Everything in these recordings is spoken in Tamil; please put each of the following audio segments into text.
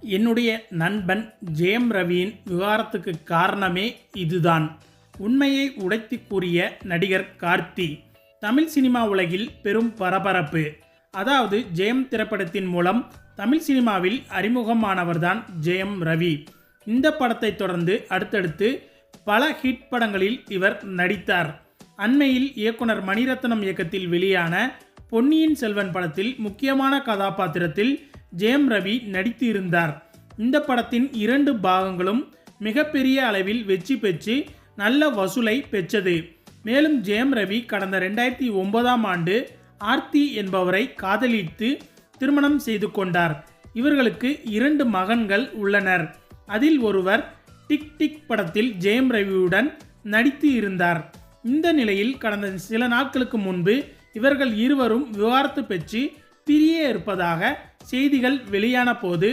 என்னுடைய நண்பன் ஜெயம் ரவியின் விவகாரத்துக்கு காரணமே இதுதான். உண்மையை உடைத்து கூறிய நடிகர் கார்த்தி தமிழ் சினிமா உலகில் பெரும் பரபரப்பு. அதாவது ஜெயம் திரைப்படத்தின் மூலம் தமிழ் சினிமாவில் அறிமுகமானவர்தான் ஜெயம் ரவி. இந்த படத்தை தொடர்ந்து அடுத்தடுத்து பல ஹிட் படங்களில் இவர் நடித்தார். அண்மையில் இயக்குனர் மணிரத்னம் இயக்கத்தில் வெளியான பொன்னியின் செல்வன் படத்தில் முக்கியமான கதாபாத்திரத்தில் ஜெயம் ரவி நடித்து இருந்தார் இந்த படத்தின் இரண்டு பாகங்களும் மிகப்பெரிய அளவில் வெற்றி பெற்று நல்ல வசூலை பெற்றது. மேலும் ஜெயம் ரவி கடந்த ரெண்டாயிரத்தி ஒன்பதாம் ஆண்டு ஆர்த்தி என்பவரை காதலித்து திருமணம் செய்து கொண்டார். இவர்களுக்கு இரண்டு மகன்கள் உள்ளனர். அதில் ஒருவர் டிக் டிக் படத்தில் ஜெயம் ரவியுடன் நடித்து இருந்தார். இந்த நிலையில் கடந்த சில நாட்களுக்கு முன்பு இவர்கள் இருவரும் விவாகரத்து பெற்று பிரிய இருப்பதாக செய்திகள் வெளியான போது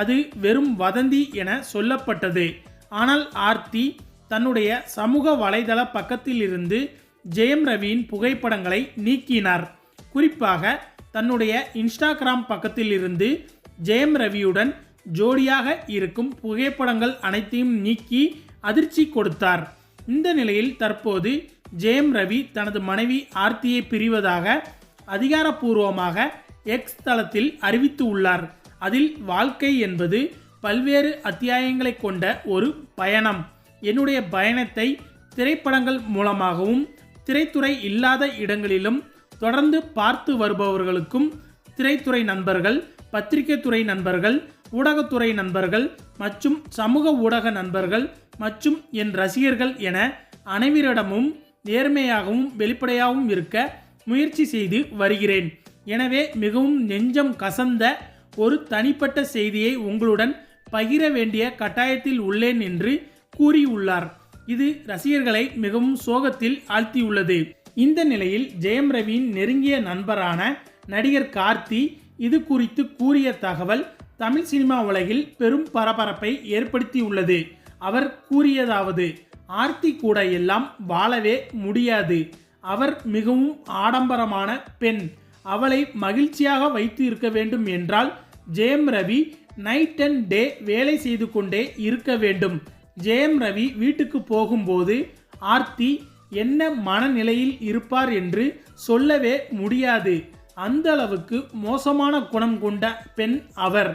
அது வெறும் வதந்தி என சொல்லப்பட்டது. ஆனால் ஆர்த்தி தன்னுடைய சமூக வலைதள பக்கத்திலிருந்து ஜெயம் ரவியின் புகைப்படங்களை நீக்கினார். குறிப்பாக தன்னுடைய இன்ஸ்டாகிராம் பக்கத்தில் இருந்து ஜெயம் ரவியுடன் ஜோடியாக இருக்கும் புகைப்படங்கள் அனைத்தையும் நீக்கி அதிர்ச்சி கொடுத்தார். இந்த நிலையில் தற்போது ஜெயம் ரவி தனது மனைவி ஆர்த்தியை பிரிவதாக அதிகாரப்பூர்வமாக எக்ஸ் தளத்தில் அறிவித்து உள்ளார். அதில் வாழ்க்கை என்பது பல்வேறு அத்தியாயங்களை கொண்ட ஒரு பயணம். என்னுடைய பயணத்தை திரைப்படங்கள் மூலமாகவும் திரைத்துறை இல்லாத இடங்களிலும் தொடர்ந்து பார்த்து வருபவர்களுக்கும் திரைத்துறை நண்பர்கள் பத்திரிகை துறை நண்பர்கள் ஊடகத்துறை நண்பர்கள் மற்றும் சமூக ஊடக நண்பர்கள் மற்றும் என் ரசிகர்கள் என அனைவரிடமும் நேர்மையாகவும் வெளிப்படையாகவும் இருக்க முயற்சி செய்து வருகிறேன். எனவே மிகவும் நெஞ்சம் கசந்த ஒரு தனிப்பட்ட செய்தியை உங்களுடன் பகிர வேண்டிய கட்டாயத்தில் உள்ளேன் என்று கூறியுள்ளார். இது ரசிகர்களை மிகவும் சோகத்தில் ஆழ்த்தியுள்ளது. இந்த நிலையில் ஜெயம் ரவியின் நெருங்கிய நண்பரான நடிகர் கார்த்தி இது குறித்து கூறிய தகவல் தமிழ் சினிமா உலகில் பெரும் பரபரப்பை ஏற்படுத்தியுள்ளது. அவர் கூறியதாவது ஆர்த்தி கூட எல்லாம் வாழவே முடியாது. அவர் மிகவும் ஆடம்பரமான பெண். அவளை மகிழ்ச்சியாக வைத்து இருக்க வேண்டும் என்றால் Jayam Ravi night and day வேலை செய்து கொண்டே இருக்க வேண்டும். ஜெயம் ரவி வீட்டுக்கு போகும்போது ஆர்த்தி என்ன மனநிலையில் இருப்பார் என்று சொல்லவே முடியாது. அந்த அளவுக்கு மோசமான குணம் கொண்ட பெண் அவர்.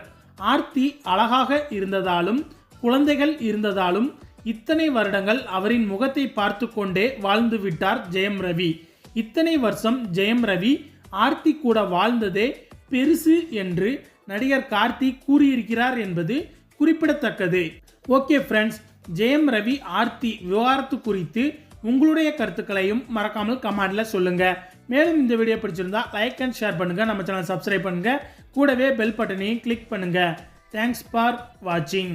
ஆர்த்தி அழகாக இருந்ததாலும் குழந்தைகள் இருந்ததாலும் இத்தனை வருடங்கள் அவரின் முகத்தை பார்த்து கொண்டே வாழ்ந்து விட்டார் ஜெயம் ரவி. இத்தனை வருஷம் ஜெயம் ரவி ஆர்த்தி கூட வாழ்ந்ததே பெருசு என்று நடிகர் கார்த்திக் கூறியிருக்கிறார் என்பது குறிப்பிடத்தக்கது. ஓகே ஃப்ரெண்ட்ஸ் ஜெயம் ரவி ஆர்த்தி விவகாரத்து குறித்து உங்களுடைய கருத்துக்களையும் மறக்காமல் கமெண்டில் சொல்லுங்கள் மேலும் இந்த வீடியோ பிடிச்சிருந்தா லைக் அண்ட் ஷேர் பண்ணுங்கள் நம்ம சேனல் சப்ஸ்கிரைப் பண்ணுங்கள் கூடவே பெல் பட்டனையும் கிளிக் பண்ணுங்கள் தேங்க்ஸ் ஃபார் வாட்சிங்